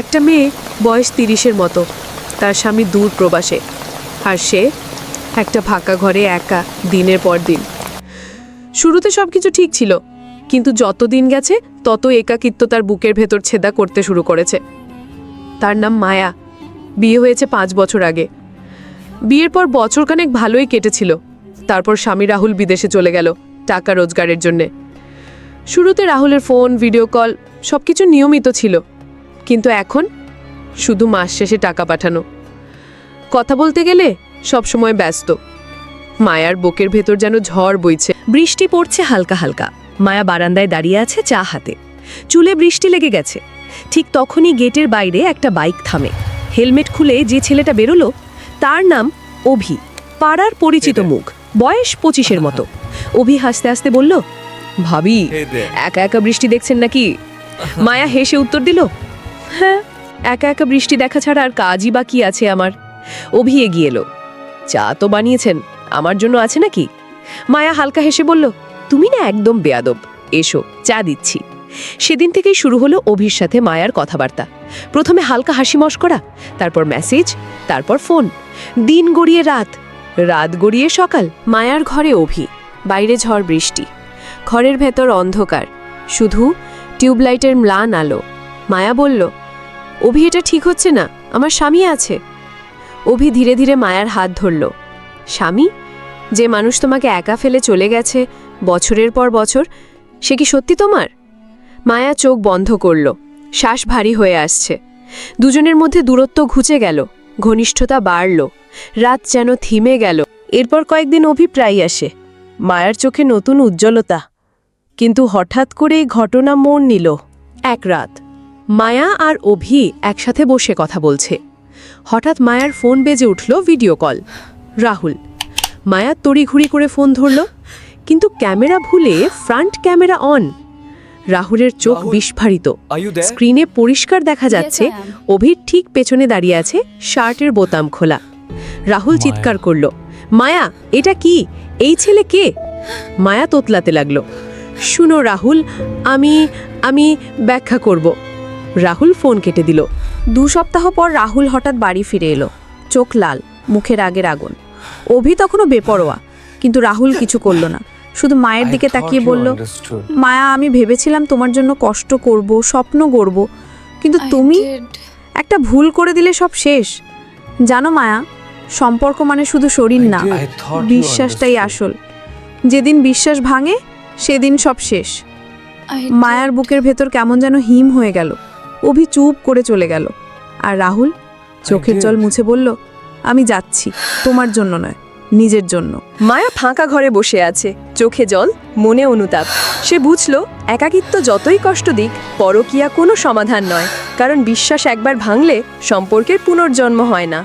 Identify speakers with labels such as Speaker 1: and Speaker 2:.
Speaker 1: একটা মেয়ে বয়স তিরিশের মতো। তার স্বামী দূর প্রবাসে। আর সে একটা ফাঁকা ঘরে একা দিনের পর দিন। শুরুতে সব কিছু ঠিক ছিল, কিন্তু যত দিন গেছে, তত একাকিত্ব তার বুকের ভেতর ছেদা করতে শুরু করেছে। তার নাম মায়া। বিয়ে হয়েছে পাঁচ বছর আগে। বিয়ের পর বছরখানেক ভালোই কেটেছিল। তারপর স্বামী রাহুল বিদেশে চলে গেল, টাকা রোজগারের জন্যে। শুরুতে রাহুলের ফোন, ভিডিও কল সব কিছু নিয়মিত ছিল। কিন্তু এখন শুধু মাস শেষে টাকা পাঠানো। কথা বলতে গেলে সব সময় ব্যস্ত। মায়ার বুকের ভেতর যেন ঝড় বইছে।
Speaker 2: বৃষ্টি পড়ছে হালকা হালকা। মায়া বারান্দায় দাঁড়িয়ে আছে চা হাতে। চুলে বৃষ্টি লেগে গেছে। ঠিক তখনই গেটের বাইরে একটা বাইক থামে। হেলমেট খুলে যে ছেলেটা বেরোলো তার নাম অভি। পাড়ার পরিচিত মুখ। বয়স পঁচিশের মতো। অভি হাসতে হাসতে বলল ভাবি একা একা বৃষ্টি দেখছেন নাকি? মায়া হেসে উত্তর দিল হ্যাঁ একা একা বৃষ্টি দেখা ছাড়া আর কাজই বা কি আছে আমার? অভি এগিয়ে এলো। চা তো বানিয়েছেন, আমার জন্য আছে নাকি? মায়া হালকা হেসে বলল, তুমি না একদম বেয়াদব। এসো, চা দিচ্ছি। সেদিন থেকেই শুরু হলো অভির সাথে মায়ার কথাবার্তা। প্রথমে হালকা হাসি মস্করা তারপর মেসেজ, তারপর ফোন। দিন গড়িয়ে রাত রাত গড়িয়ে সকাল।
Speaker 1: মায়ার ঘরে অভি, বাইরে ঝড় বৃষ্টি। ঘরের ভেতর অন্ধকার। শুধু টিউবলাইটের ম্লান আলো। মায়া বলল অভি, এটা ঠিক হচ্ছে না। আমার স্বামী আছে। অভি ধীরে ধীরে মায়ার হাত ধরল। স্বামী? যে মানুষ তোমাকে একা ফেলে চলে গেছে বছরের পর বছর, সে কি সত্যি তোমার? মায়া চোখ বন্ধ করল। শ্বাস ভারী হয়ে আসছে। দুজনের মধ্যে দূরত্ব ঘুচে গেল। ঘনিষ্ঠতা বাড়ল। রাত যেন থিমে গেল।
Speaker 2: এরপর কয়েকদিন অভি প্রায় আসে। মায়ার চোখে নতুন উজ্জ্বলতা। কিন্তু হঠাৎ করে ঘটনা মন নিল। এক রাত। মায়া আর অভি একসাথে বসে কথা বলছে। হঠাৎ মায়ার ফোন বেজে উঠল ভিডিও কল। রাহুল মায়া তড়িঘড়ি করে ফোন ধরল কিন্তু ক্যামেরা ভুলে ফ্রন্ট ক্যামেরা অন। রাহুলের চোখ বিস্ফারিত? স্ক্রিনে পরিষ্কার দেখা যাচ্ছে অভির ঠিক পেছনে দাঁড়িয়ে আছে শার্টের বোতাম খোলা। রাহুল চিৎকার করল মায়া এটা কি? এই ছেলে কে? মায়া তোতলাতে লাগল শুনো রাহুল আমি আমি ব্যাখ্যা করব। রাহুল ফোন কেটে দিল।
Speaker 3: দু সপ্তাহ পর রাহুল হঠাৎ বাড়ি ফিরে এলো। চোখ লাল মুখের আগের আগুন। অভি তখনও বেপরোয়া কিন্তু রাহুল কিছু করল না। শুধু মায়ের দিকে তাকিয়ে বলল মায়া আমি ভেবেছিলাম তোমার জন্য কষ্ট করব স্বপ্ন গড়ব কিন্তু তুমি একটা ভুল করে দিলে সব শেষ। জানো মায়া সম্পর্ক মানে শুধু শরীর না বিশ্বাসটাই আসল। যেদিন বিশ্বাস ভাঙে সেদিন সব শেষ। মায়ার বুকের ভেতর কেমন যেন হিম হয়ে গেল। অভি চুপ করে চলে গেল। আর রাহুল চোখের জল মুছে বলল আমি যাচ্ছি তোমার জন্য নয় নিজের জন্য।
Speaker 2: মায়া ফাঁকা ঘরে বসে আছে চোখে জল মনে অনুতাপ। সে বুঝল একাকিত্ব যতই কষ্ট দিক পরকিয়া কোনো সমাধান নয় কারণ বিশ্বাস একবার ভাঙলে সম্পর্কের পুনর্জন্ম হয় না।